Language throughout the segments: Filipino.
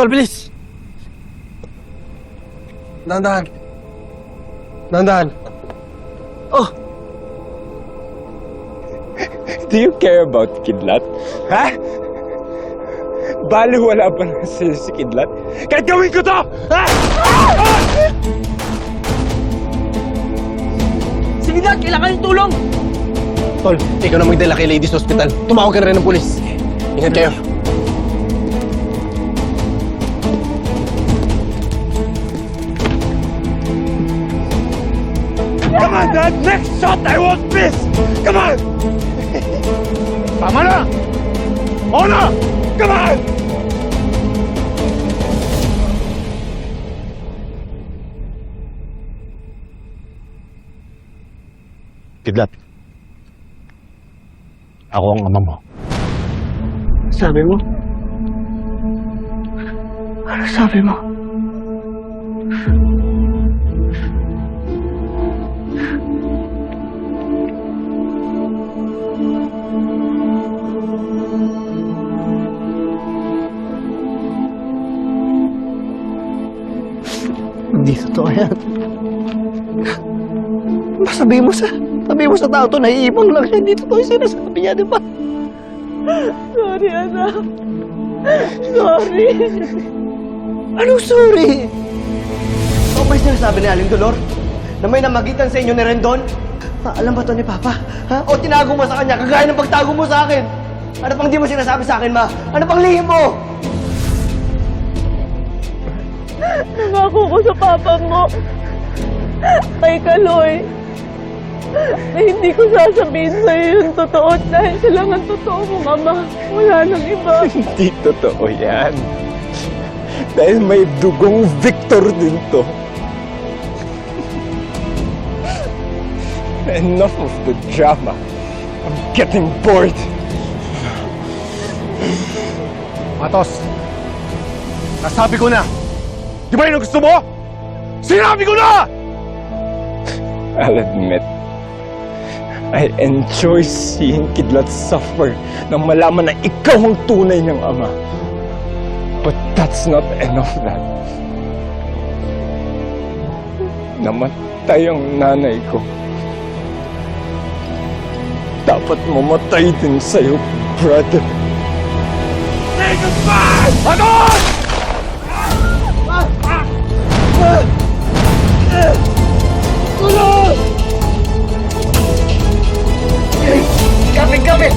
Tol, bilis! Dahan-dahan. Dahan-dahan. Oh! Do you care about Kidlat? Ha? Bali wala ba na si, si Kidlat? Kahit gawin ko to! Ha? Sige na, kailangan yung tulong! Tol, ikaw na magdala kay ladies hospital. Tumawag ka na rin ng pulis. Ingat kayo. Dad! Next shot, I won't miss! Come on! Tama na! Oo na! Come on! Kidlat. Ako ang ama mo. Sabi mo? Ano sabi mo? Hindi totoo yan. Sabi mo sa... Sabi mo sa tao to, naiibang lang siya. Hindi totoo yung sinasabi niya, di ba? Sorry, anak. Sorry. Anong sorry? Ano ba sinasabi ni Aling Dolor? Na may namagitan sa inyo ni Rendon? Ha, alam ba to ni Papa? Ha? O tinago mo sa kanya kagaya ng pagtago mo sa akin? Ano pang di mo sinasabi sa akin, Ma? Ano pang lihim mo? Nangako ko sa papa mo, kay Kaloy, na hindi ko sasabihin sa'yo yung totoo dahil siya lang ang totoo mong ama. Wala nang iba. Hindi totoo yan. Dahil may dugong Victor din to. Enough of the drama. I'm getting bored. Matos! Nasabi ko na! Di ba yun ang gusto mo? Sinabi ko na! I'll admit, I enjoy seeing Kidlat suffer nang malaman na ikaw ang tunay niyang ama. But that's not enough, Dad. Namatay ang nanay ko. Dapat mamatay din sa'yo, brother. Say goodbye! Anon! Kapit, kapit!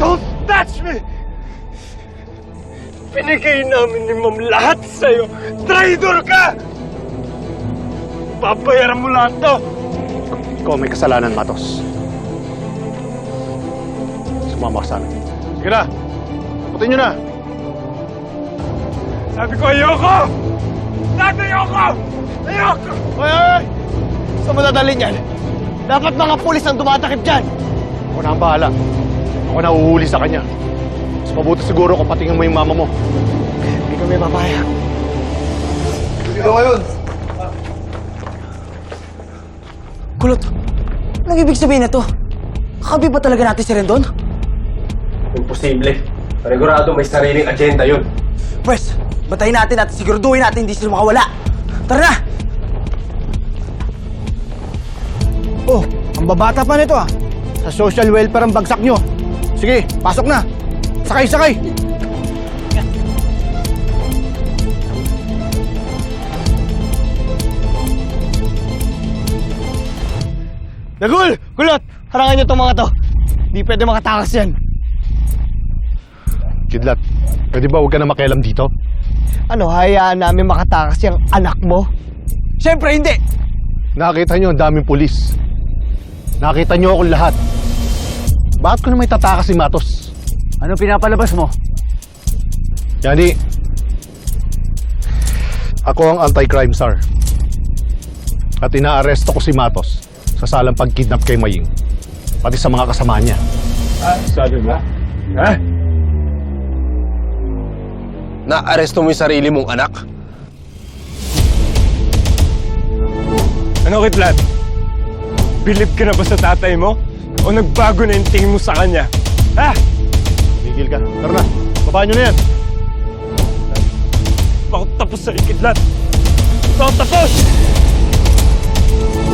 Don't touch me! Pinigay namin ni Ma'am lahat sa'yo. Traitor ka! Babayaran mo lahat to! Ikaw may kasalanan, Matos. Sumama ka sa amin. Sige na! Taputin nyo na! Sabi ko ayoko! Sabi ayoko! Ayoko! Hoy, hoy, hoy! Saan mo dadalhin yan? Dapat mga pulis ang tumatakip dyan! Ako na ang bahala. Ako na uuli sa kanya. Mas mabuti siguro kung patingin mo yung mama mo. Hindi kami papayag. Kulot, anong ibig sabihin na to? Kakabi ba talaga natin si Rendon? Imposible. Panigurado may sariling agenda yun. Pwes, batayin natin at siguraduhin natin hindi sila makawala. Tara na! Oh, ang babata pa nito ah. Sa social welfare ang bagsak nyo. Sige, pasok na. Sakay, sakay. Dagul! Kulot! Harangan niyo itong mga to. Di pwede makatakas yan. Kidlat, pwede ba huwag ka na makialam dito? Ano, hayaan namin makatakas yung anak mo? Siyempre hindi! Nakita nyo ang daming pulis. Nakita nyo akong lahat. Bakit ko na may tatakas si Matos? Ano pinapalabas mo? Yani, ako ang anti-crime czar. At inaaresto ko si Matos sa salang pagkidnap kay Maying, pati sa mga kasama niya. Ah, sabi ba? Ha? Naaresto mo yung sarili mong anak? Ano, Kitlat? Bilib ka na ba sa tatay mo? O nagbago na yung tingin mo sa kanya? Ha? Tigil ka. Tara na. Babaan nyo na yan. Bakit tapos sa'yo, Kitlat? Bakit tapos? Bakit tapos?